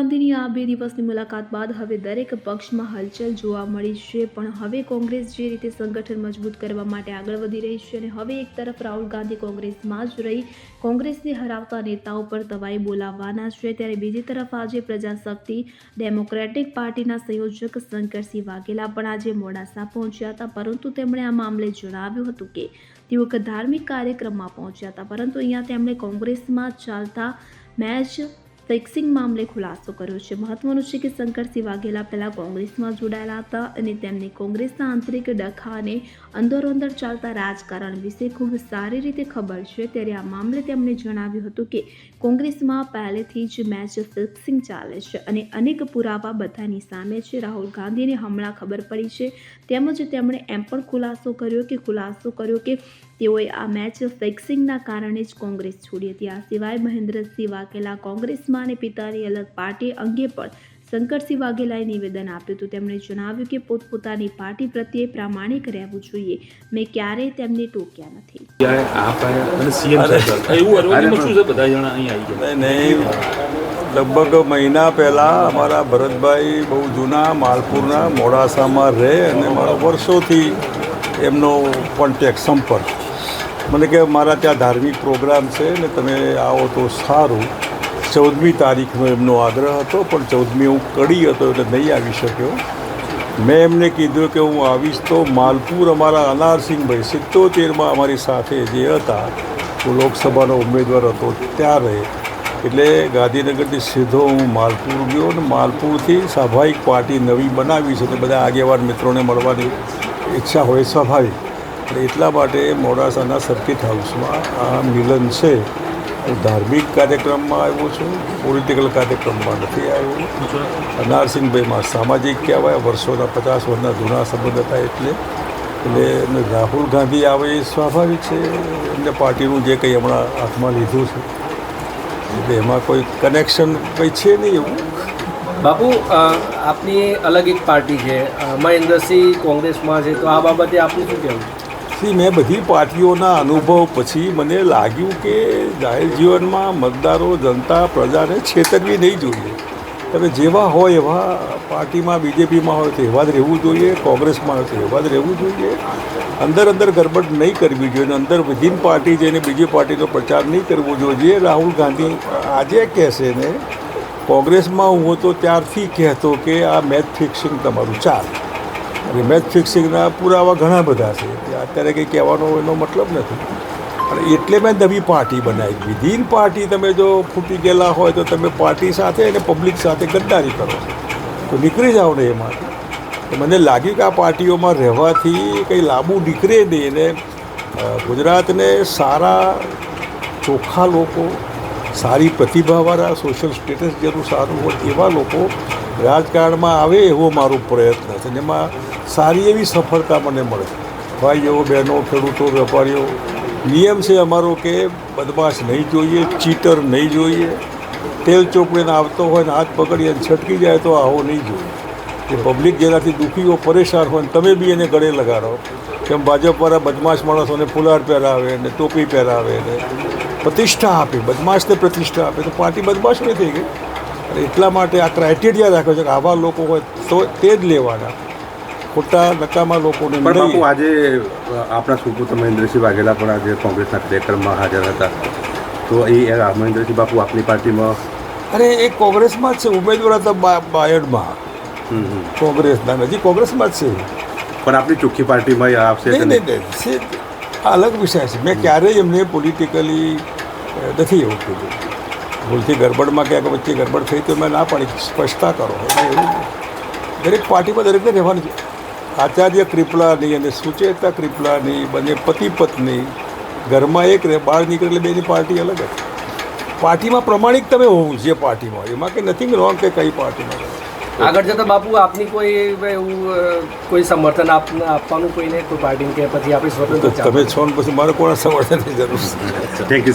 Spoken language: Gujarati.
ગાંધીની આ બે દિવસની મુલાકાત બાદ હવે દરેક પક્ષમાં હલચલ જોવા મળી છે, પણ હવે કોંગ્રેસ જે રીતે સંગઠન મજબૂત કરવા માટે આગળ વધી રહી છે અને હવે એક તરફ રાહુલ ગાંધી કોંગ્રેસમાં જ રહી, કોંગ્રેસને હરાવતા નેતાઓ પર તવાઈ બોલાવવાના છે, ત્યારે બીજી તરફ આજે પ્રજાશક્તિ ડેમોક્રેટિક પાર્ટીના સંયોજક શંકરસિંહ વાઘેલા પણ આજે મોડાસા પહોંચ્યા હતા, પરંતુ તેમણે આ મામલે જણાવ્યું હતું કે તેઓ ધાર્મિક કાર્યક્રમમાં પહોંચ્યા હતા, પરંતુ અહીંયા તેમણે કોંગ્રેસમાં ચાલતા મેચ ફિક્સિંગ મામલે ખુલાસો કર્યો છે. મહત્વનું છે કે શંકરસિંહ વાઘેલા પહેલાં કોંગ્રેસમાં જોડાયેલા હતા અને તેમને કોંગ્રેસના આંતરિક ડખા અને અંદરોઅંદર ચાલતા રાજકારણ વિશે ખૂબ સારી રીતે ખબર છે. ત્યારે આ મામલે તેમણે જણાવ્યું હતું કે કોંગ્રેસમાં પહેલેથી જ મેચ ફિક્સિંગ ચાલે છે અને અનેક પુરાવા બધાની સામે છે. રાહુલ ગાંધીને હમણાં ખબર પડી છે. તેમજ તેમણે એમ પણ ખુલાસો કર્યો કે ખુલાસો કર્યો કે તેઓએ આ મેચ ફિક્સિંગના કારણે જ કોંગ્રેસ છોડી હતી. આ સિવાય મહેન્દ્રસિંહ વાઘેલા કોંગ્રેસમાં અને પિતાની અલગ પાર્ટી અંગે પણ શંકરસિંહ વાઘેલાએ નિવેદન આપ્યું હતું. તેમણે જણાવ્યું કે પોતપોતાની પાર્ટી પ્રત્યે પ્રામાણિક રહેવું જોઈએ. મેં ક્યારેય તેમને ટોક્યા નથી. લગભગ મહિના પહેલાં અમારા ભરતભાઈ બહુ જૂના માલપુરના મોડાસામાં રહે અને મારો વર્ષોથી એમનો કોન્ટેક સંપર્ક મને કે મારા ત્યાં ધાર્મિક પ્રોગ્રામ છે ને તમે આવો તો સારું. ચૌદમી તારીખનો એમનો આગ્રહ હતો, પણ ચૌદમી હું કડી હતો એટલે નહીં આવી શક્યો. મેં એમને કીધું કે હું આવીશ તો માલપુર અમારા અનારસિંહભાઈ સિત્તોતેરમાં અમારી સાથે જે હતા હું લોકસભાનો ઉમેદવાર હતો ત્યારે. એટલે ગાંધીનગરથી સીધો હું માલપુર ગયો અને માલપુરથી સ્વાભાવિક પાર્ટી નવી બનાવી છે એટલે બધા આગેવાન મિત્રોને મળવાની ઈચ્છા હોય, સ્વાભાવિક. એટલે એટલા માટે મોડાસાના સર્કિટ હાઉસમાં આ મિલન છે. હું ધાર્મિક કાર્યક્રમમાં આવ્યો છું, પોલિટિકલ કાર્યક્રમમાં નથી આવ્યો. અનારસિંહભાઈમાં સામાજિક કહેવાય, વર્ષોના પચાસ વર્ષના જૂના સંબંધ હતા એટલે. એટલે રાહુલ ગાંધી આવે એ સ્વાભાવિક છે. એમને પાર્ટીનું જે કંઈ હમણાં હાથમાં લીધું છે. એટલે એમાં કોઈ કનેક્શન કંઈ છે નહીં એવું. બાપુ આપની અલગ એક પાર્ટી છે. મહેન્દ્રસિંહ કોંગ્રેસમાં છે. તો આ બાબતે આપનું શું કહેવું? સી મેં બધી પાર્ટીઓના અનુભવ પછી મને લાગ્યું કે જાહેર જીવનમાં મતદારો, જનતા, પ્રજાને છેતરવી નહીં જોઈએ. તમે જેવા હોય એવા પાર્ટીમાં, બીજેપીમાં હોય તો એવા જ રહેવું જોઈએ, કોંગ્રેસમાં હોય તો એવા જ રહેવું જોઈએ. અંદર અંદર ગરબડ નહીં કરવી જોઈએ અંદર વિધિન પાર્ટી જઈને બીજી પાર્ટીનો પ્રચાર નહીં કરવો જોઈએ. રાહુલ ગાંધી આજે કહેશે ને, કોંગ્રેસમાં હું હતો ત્યારથી કહેતો કે આ મેચ ફિક્સિંગ તમારું ચાલે. અને મેચ ફિક્સિંગના પુરાવા ઘણા બધા છે. અત્યારે કંઈ કહેવાનો એનો મતલબ નથી. અને એટલે મેં નવી પાર્ટી બનાવી વિધિન પાર્ટી તમે જો ફૂટી ગયેલા હોય તો તમે પાર્ટી સાથે અને પબ્લિક સાથે ગદ્દારી કરો તો નીકળી જાઓ ને એમાંથી. મને લાગ્યું કે આ પાર્ટીઓમાં રહેવાથી કંઈ લાંબુ નીકળે નહીં ને ગુજરાતને સારા, ચોખ્ખા લોકો, સારી પ્રતિભાવાળા સોશિયલ સ્ટેટસ જેનું સારું હોય એવા લોકો રાજકારણમાં આવે એવો મારો પ્રયત્ન છે જેમાં સારી એવી સફળતા મને મળે. ભાઈઓ, બહેનો, ખેડૂતો, વેપારીઓ, નિયમ છે અમારો કે બદમાશ નહીં જોઈએ, ચીટર નહીં જોઈએ. તેલ ચોપડીને આવતો હોય ને હાથ પકડી અને છટકી જાય તો આવો નહીં જોઈએ. એ પબ્લિક જેનાથી દુઃખીઓ પરેશાન હોય ને તમે બી એને ગળે લગાડો. કેમ ભાજપવાળા બદમાશ માણસોને ફુલાર પહેરાવે ને ટોપી પહેરાવે ને પ્રતિષ્ઠા આપે, બદમાશને પ્રતિષ્ઠા આપે. તો પાર્ટી બદમાશ નહીં થઈ ગઈ. એટલા માટે આ ક્રાઇટેરિયા રાખ્યો છે કે આવા લોકો હોય તો તે જ લેવાના. ખોટા નકામા લોકોને બાપુ આજે આપણા સુપુત્ર મહેન્દ્રસિંહ વાઘેલા પણ આજે કોંગ્રેસના કાર્યક્રમમાં હાજર હતા. તો એ મહેન્દ્રસિંહ બાપુ આપની પાર્ટીમાં? અરે એ કોંગ્રેસમાં જ છે. ઉમેદવાર હતા બાયડમાં. કોંગ્રેસના હજી કોંગ્રેસમાં જ છે. પણ આપણી ચોખ્ખી પાર્ટીમાં એ આવશે નહીં નહીં? અલગ વિષય છે. મેં ક્યારેય એમને પોલિટિકલી નથી એવું કીધું. ભૂલથી ગરબડમાં ક્યાંક વચ્ચે ગરબડ થઈ તો મેં ના પાડી. સ્પષ્ટતા કરો. એટલે એવું દરેક પાર્ટીમાં દરેકને રહેવાનું છે. આચાર્ય કૃપલાની અને સુચેતા કૃપલાની બંને પતિ પત્ની ઘરમાં એક રહે બહાર નીકળે એટલે બેની પાર્ટી અલગ જ. પાર્ટીમાં પ્રમાણિક તમે હોવું જે પાર્ટીમાં. હોય. એમાં કે નથિંગ રોંગ કે કઈ પાર્ટીમાં. આગળ જતા બાપુ આપની કોઈ એવું કોઈ સમર્થન આપ આપવાનું કોઈને? કોઈ પાર્ટીને કે પછી આપણી સ્વતંત્ર તમે છો ને પછી મારે કોણ સમર્થનની જરૂર છે? Thank you